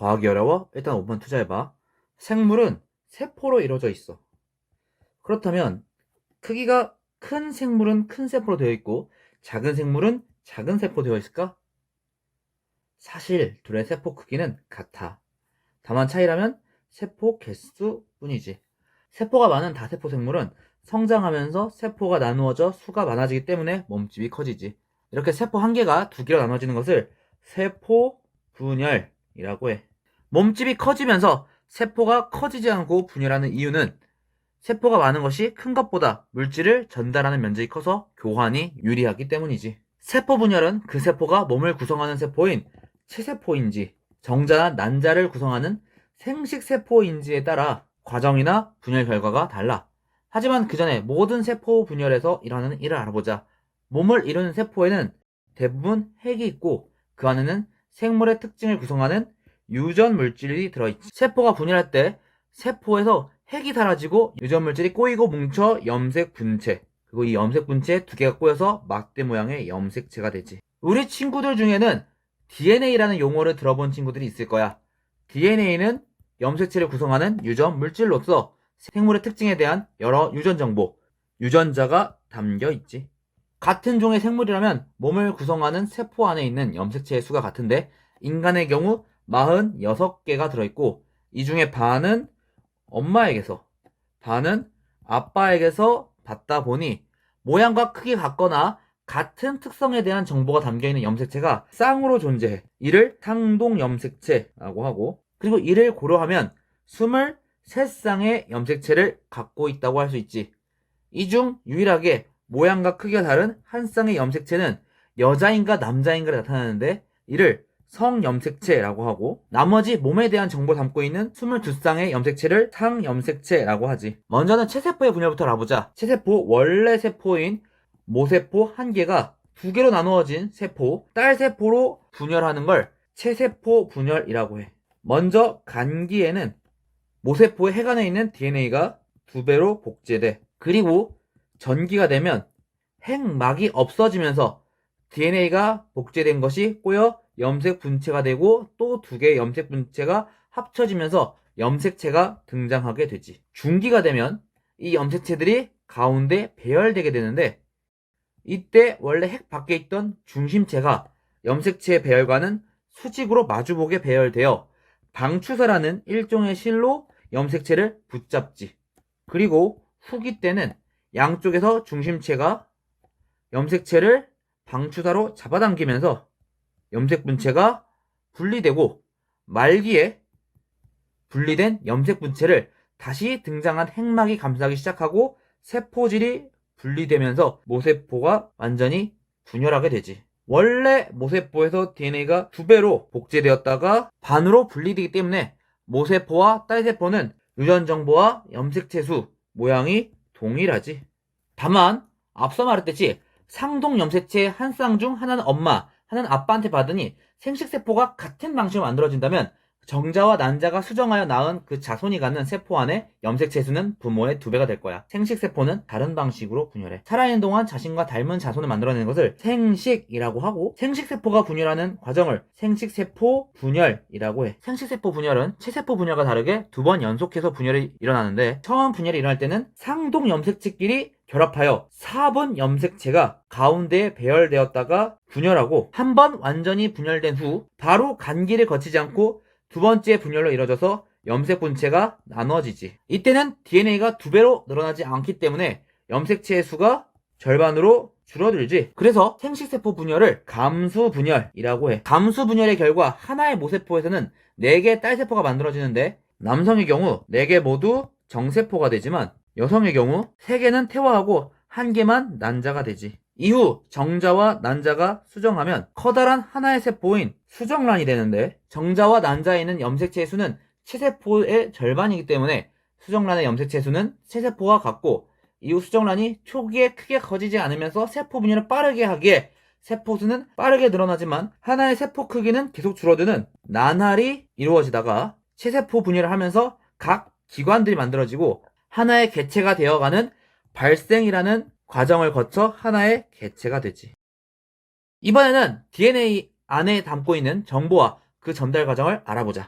과학이 어려워? 일단 5번 투자해봐. 생물은 세포로 이루어져 있어. 그렇다면 크기가 큰 생물은 큰 세포로 되어 있고 작은 생물은 작은 세포로 되어 있을까? 사실 둘의 세포 크기는 같아. 다만 차이라면 세포 개수 뿐이지. 세포가 많은 다세포 생물은 성장하면서 세포가 나누어져 수가 많아지기 때문에 몸집이 커지지. 이렇게 세포 한 개가 두 개로 나눠지는 것을 세포 분열이라고 해. 몸집이 커지면서 세포가 커지지 않고 분열하는 이유는 세포가 많은 것이 큰 것보다 물질을 전달하는 면적이 커서 교환이 유리하기 때문이지. 세포 분열은 그 세포가 몸을 구성하는 세포인 체세포인지 정자나 난자를 구성하는 생식세포인지에 따라 과정이나 분열 결과가 달라. 하지만 그 전에 모든 세포 분열에서 일어나는 일을 알아보자. 몸을 이루는 세포에는 대부분 핵이 있고 그 안에는 생물의 특징을 구성하는 유전 물질이 들어있지. 세포가 분열할 때 세포에서 핵이 사라지고 유전 물질이 꼬이고 뭉쳐 염색 분체. 그리고 이 염색 분체 두 개가 꼬여서 막대 모양의 염색체가 되지. 우리 친구들 중에는 DNA라는 용어를 들어본 친구들이 있을 거야. DNA는 염색체를 구성하는 유전 물질로서 생물의 특징에 대한 여러 유전 정보, 유전자가 담겨 있지. 같은 종의 생물이라면 몸을 구성하는 세포 안에 있는 염색체의 수가 같은데 인간의 경우 46개가 들어있고 이 중에 반은 엄마에게서 반은 아빠에게서 받다 보니 모양과 크기 같거나 같은 특성에 대한 정보가 담겨있는 염색체가 쌍으로 존재해. 이를 상동 염색체라고 하고 그리고 이를 고려하면 23쌍의 염색체를 갖고 있다고 할 수 있지. 이 중 유일하게 모양과 크기가 다른 한 쌍의 염색체는 여자인가 남자인가를 나타내는데 이를 성염색체라고 하고 나머지 몸에 대한 정보를 담고 있는 22쌍의 염색체를 상염색체라고 하지. 먼저는 체세포의 분열부터 알아보자. 체세포 원래 세포인 모세포 한 개가 두 개로 나누어진 세포, 딸세포로 분열하는 걸 체세포 분열이라고 해. 먼저 간기에는 모세포의 해간에 있는 DNA가 두 배로 복제돼. 그리고 전기가 되면 핵막이 없어지면서 DNA가 복제된 것이 꼬여 염색 분체가 되고 또 두 개의 염색 분체가 합쳐지면서 염색체가 등장하게 되지. 중기가 되면 이 염색체들이 가운데 배열되게 되는데 이때 원래 핵 밖에 있던 중심체가 염색체의 배열과는 수직으로 마주보게 배열되어 방추사라는 일종의 실로 염색체를 붙잡지. 그리고 후기 때는 양쪽에서 중심체가 염색체를 방추사로 잡아당기면서 염색 분체가 분리되고 말기에 분리된 염색 분체를 다시 등장한 핵막이 감싸기 시작하고 세포질이 분리되면서 모세포가 완전히 분열하게 되지. 원래 모세포에서 DNA가 두 배로 복제되었다가 반으로 분리되기 때문에 모세포와 딸세포는 유전 정보와 염색체 수, 모양이 동일하지. 다만 앞서 말했듯이 상동 염색체 한 쌍 중 하나는 엄마, 하나는 아빠한테 받으니 생식세포가 같은 방식으로 만들어진다면 정자와 난자가 수정하여 낳은 그 자손이 갖는 세포 안에 염색체 수는 부모의 두 배가 될 거야. 생식세포는 다른 방식으로 분열해. 살아있는 동안 자신과 닮은 자손을 만들어내는 것을 생식이라고 하고 생식세포가 분열하는 과정을 생식세포 분열이라고 해. 생식세포 분열은 체세포 분열과 다르게 두 번 연속해서 분열이 일어나는데 처음 분열이 일어날 때는 상동 염색체끼리 결합하여 4번 염색체가 가운데에 배열되었다가 분열하고 한 번 완전히 분열된 후 바로 간기를 거치지 않고 두 번째 분열로 이루어져서 염색 분체가 나눠지지. 이때는 DNA가 두 배로 늘어나지 않기 때문에 염색체의 수가 절반으로 줄어들지. 그래서 생식세포 분열을 감수 분열이라고 해. 감수 분열의 결과 하나의 모세포에서는 4개의 딸세포가 만들어지는데 남성의 경우 4개 모두 정세포가 되지만 여성의 경우 3개는 태화하고 1개만 난자가 되지. 이후 정자와 난자가 수정하면 커다란 하나의 세포인 수정란이 되는데 정자와 난자에 있는 염색체의 수는 체세포의 절반이기 때문에 수정란의 염색체 수는 체세포와 같고 이후 수정란이 초기에 크게 커지지 않으면서 세포 분열을 빠르게 하기에 세포 수는 빠르게 늘어나지만 하나의 세포 크기는 계속 줄어드는 나날이 이루어지다가 체세포 분열을 하면서 각 기관들이 만들어지고 하나의 개체가 되어가는 발생이라는 과정을 거쳐 하나의 개체가 되지. 이번에는 DNA 안에 담고 있는 정보와 그 전달 과정을 알아보자.